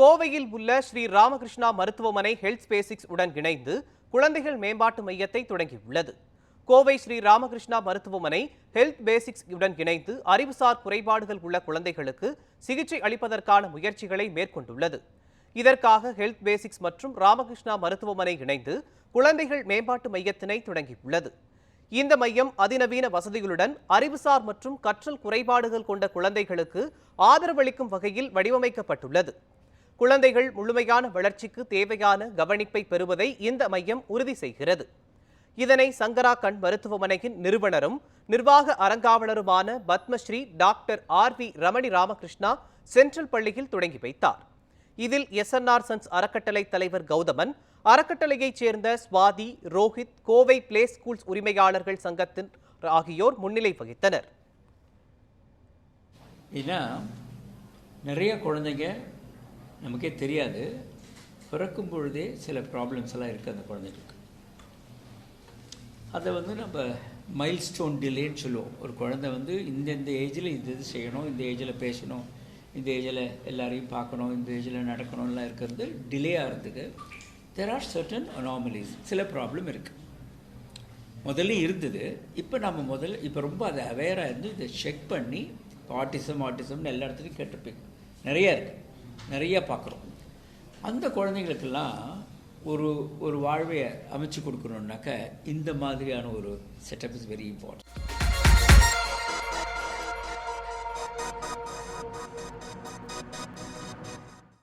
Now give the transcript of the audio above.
கோவையில் உள்ள ஸ்ரீ ராமகிருஷ்ணா மருத்துவமனை ஹெல்த் பேசிக்ஸ் உடன் இணைந்து குழந்தைகள் மேம்பாட்டு மையத்தை தொடங்கியுள்ளது. கோவை ஸ்ரீ ராமகிருஷ்ணா மருத்துவமனை ஹெல்த் பேசிக்ஸ் உடன் இணைந்து அறிவுசார் குறைபாடுகள் உள்ள குழந்தைகளுக்கு சிகிச்சை அளிப்பதற்கான முயற்சிகளை மேற்கொண்டுள்ளது. இதற்காக ஹெல்த் பேசிக்ஸ் மற்றும் ராமகிருஷ்ணா மருத்துவமனை இணைந்து குழந்தைகள் மேம்பாட்டு மையத்தினை தொடங்கியுள்ளது. இந்த மையம் அதிநவீன வசதிகளுடன் அறிவுசார் மற்றும் கற்றல் குறைபாடுகள் கொண்ட குழந்தைகளுக்கு ஆதரவளிக்கும் வகையில் வடிவமைக்கப்பட்டுள்ளது. குழந்தைகள் முழுமையான வளர்ச்சிக்கு தேவையான கவனிப்பை பெறுவதை இந்த மையம் உறுதி செய்கிறது. இதனை சங்கரா கண் மருத்துவமனையின் நிறுவனரும் நிர்வாக அறங்காவலருமான Padmashri doctor R V Ramani Ramakrishna central பள்ளியில் தொடங்கி வைத்தார். இதில் எஸ்என்ஆர் சன்ஸ் அறக்கட்டளை தலைவர் கௌதமன் அறக்கட்டளையைச் சேர்ந்த ஸ்வாதி ரோஹித் கோவை பிளே ஸ்கூல்ஸ் உரிமையாளர்கள் சங்கத்தின் ஆகியோர் முன்னிலை வகித்தனர். நிறைய குழந்தைங்க நமக்கே தெரியாது. பிறக்கும் பொழுதே சில ப்ராப்ளம்ஸ் எல்லாம் இருக்குது அந்த குழந்தைகளுக்கு. அதை வந்து நம்ம மைல்ஸ்டோன் டிலேன்னு சொல்லுவோம். ஒரு குழந்தை வந்து இந்தந்த ஏஜில் இந்த இது செய்யணும் இந்த ஏஜில் பேசணும் இந்த ஏஜில் எல்லாரையும் பார்க்கணும் இந்த ஏஜில் நடக்கணும்லாம் இருக்கிறது டிலே ஆகிறதுக்கு தெர் ஆர் சர்டன் அனாமலிஸ் சில ப்ராப்ளம் இருக்குது முதல்ல இருந்தது. இப்போ நம்ம முதல்ல இப்போ ரொம்ப அதை அவேராக இருந்து இதை செக் பண்ணி ஆட்டிசம் ஆட்டிசம்னு எல்லா இடத்துலையும் கேட்டிருப்பீங்க. நிறையா இருக்குது நிறைய பார்க்குறோம். அந்த குழந்தைங்களுக்கெல்லாம் ஒரு ஒரு வாழ்வையை அமைச்சு கொடுக்கணுன்னாக்க இந்த மாதிரியான ஒரு செட்டப் இஸ் வெரி இம்பார்ட்டன்ட்